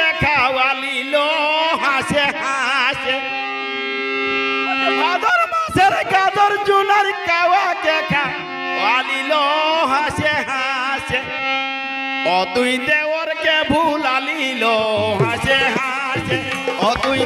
কে খাওয়ালিল হাসে হাসে। ভাদর মাসের গাদর জুনার কাওয়া কে খাওয়ালিল হাসে। হাসে ও তুই দেওরকে ভুলালিল হাসে হাসে। ও তুই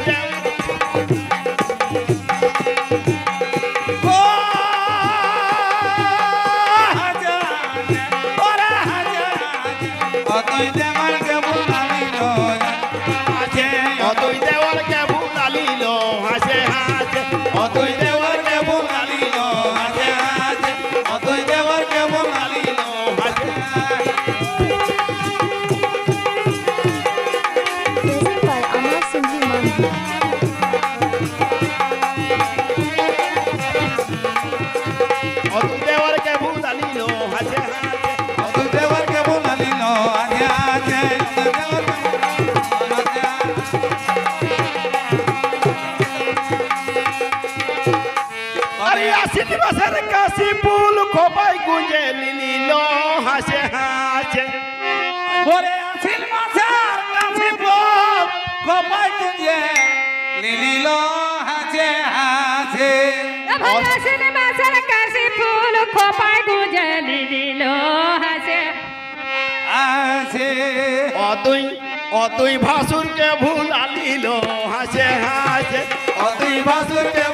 আশিন মাসের কাশি ফুল খোপাই গুঞ্জে লিলিল হাসে হাসে। ওরে আসিল মাছার কাছে বল কপাই তুজে লিলিল হাসে হাসে। ভালোবাসেন মাছের কাশি ফুল খোপায় গুঁজে দিল হাসে। হাসে। অতুই অতুই ভাসুরকে ভুলালিল হাসে হাসে। অতই ভাসুর কে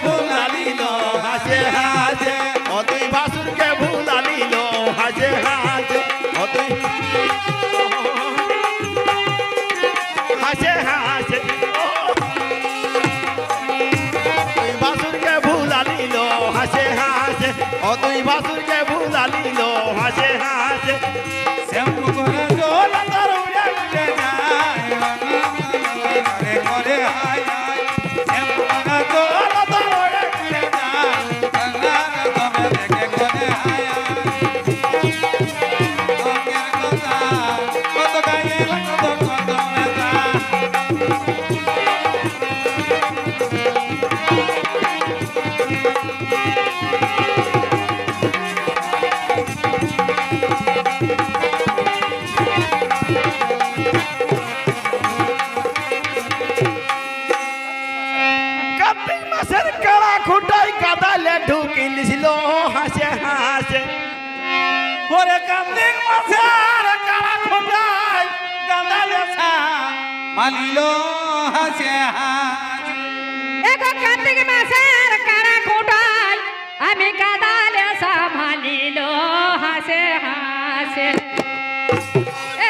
কাদালে ঢুকিলিছিল হাসে হাসে। ওরে মাসের কালা খোঁটাই গাঁদালে ছা। মালিল হাসে কার্তিক মাসের কারা কোটাল আমি কাদালে সামালিল হাসে হাসে।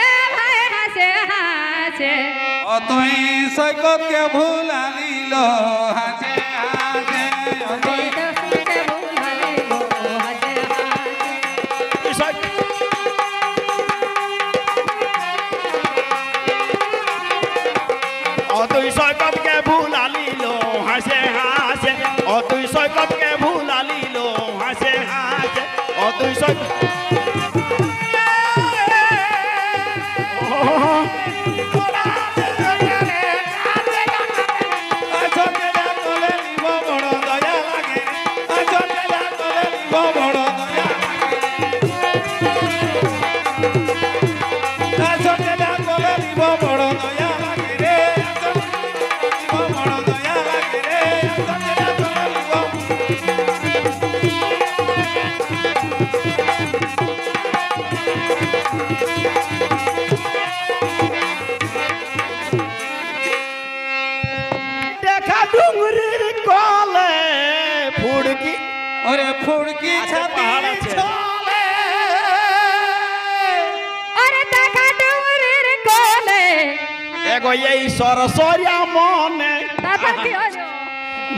এ ভাই হাসে হাসে। অতই সৈকতকে ভুলালিল হাসে হাসে। হাসে হাসে ডুঙ্গরির কলে ফুড়কি ওরে ফুড়কি ছাতি চলে। ডুমরির কোলে। এগো এই সরসরিয়া মনে। তারপর কি হলো?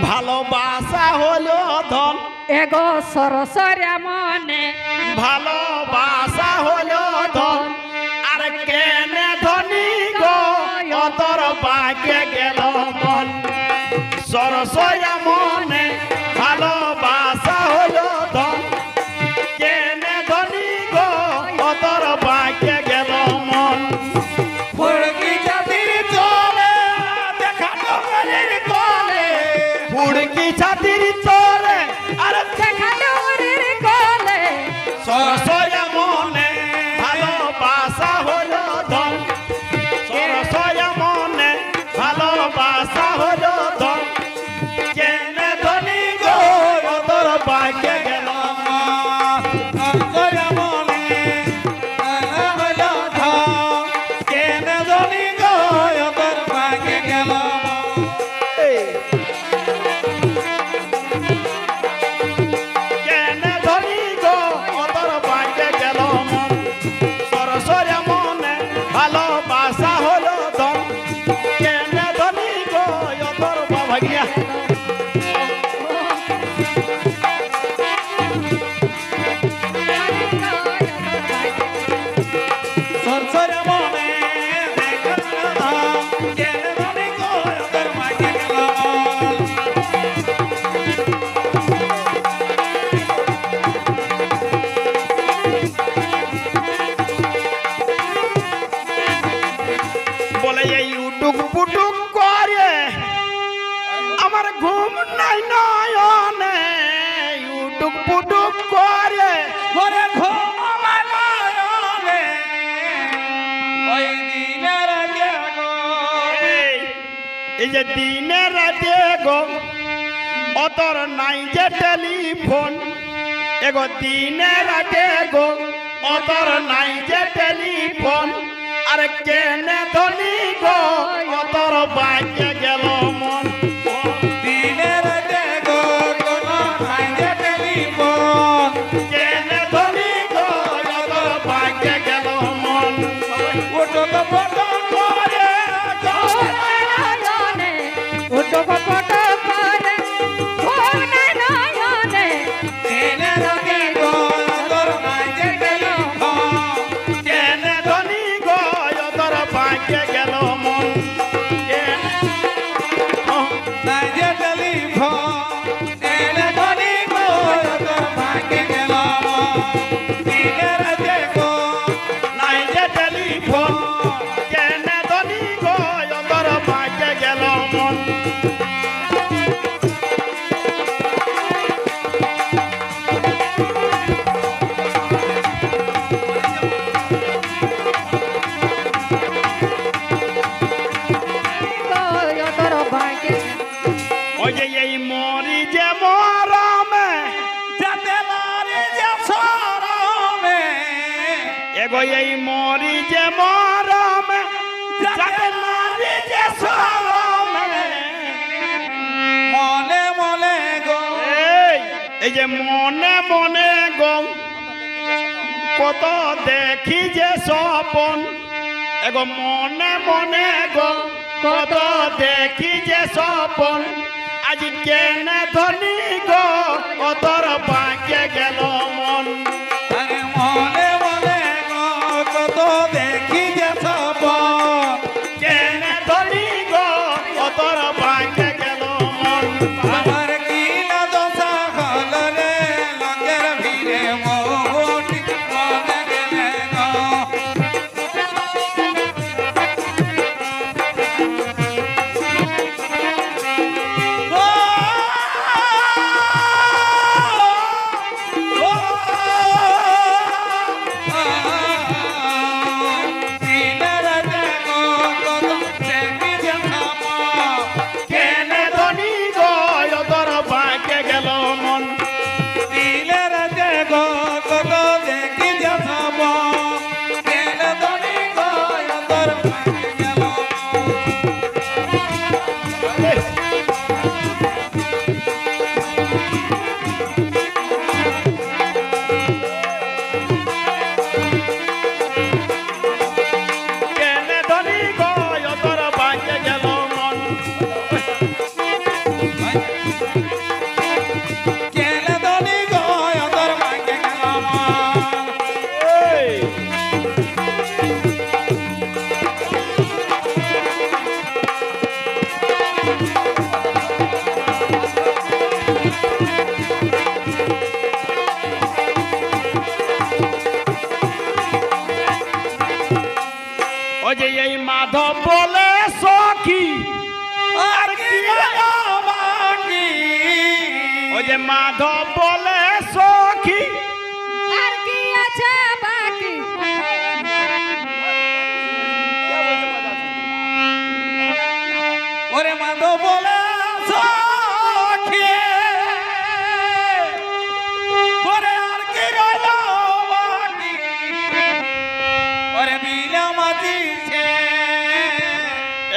ভালোবাসা হলো ধন। এগো সরসরিয়া মনে। ভালোবাসা ফুড়কি Yeah. এই যে দিনে রাতে গো, অতর নাই যে টেলিফোন। এগো দিনে রাতে গো, অতর নাই যে টেলিফোন। আরে কেনে ধনী গো, অতর বাইকে get এই মরি যে মরমে যাকে মারি যে সরমে। মনে মনে গো এই যে মনে মনে গো কত দেখি যে স্বপন। এগো মনে মনে গো কত দেখি যে স্বপন। আজ কেন ধনী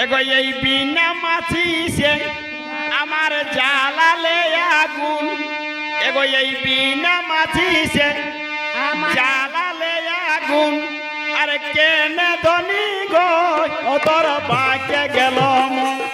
এগো এই বিনা মাছি সে আমার জালালে আগুন। এগো এই বিনা মাছি সে জালালে আগুন। আর কেন ধনী গো তোর বাঁকে গেল মন।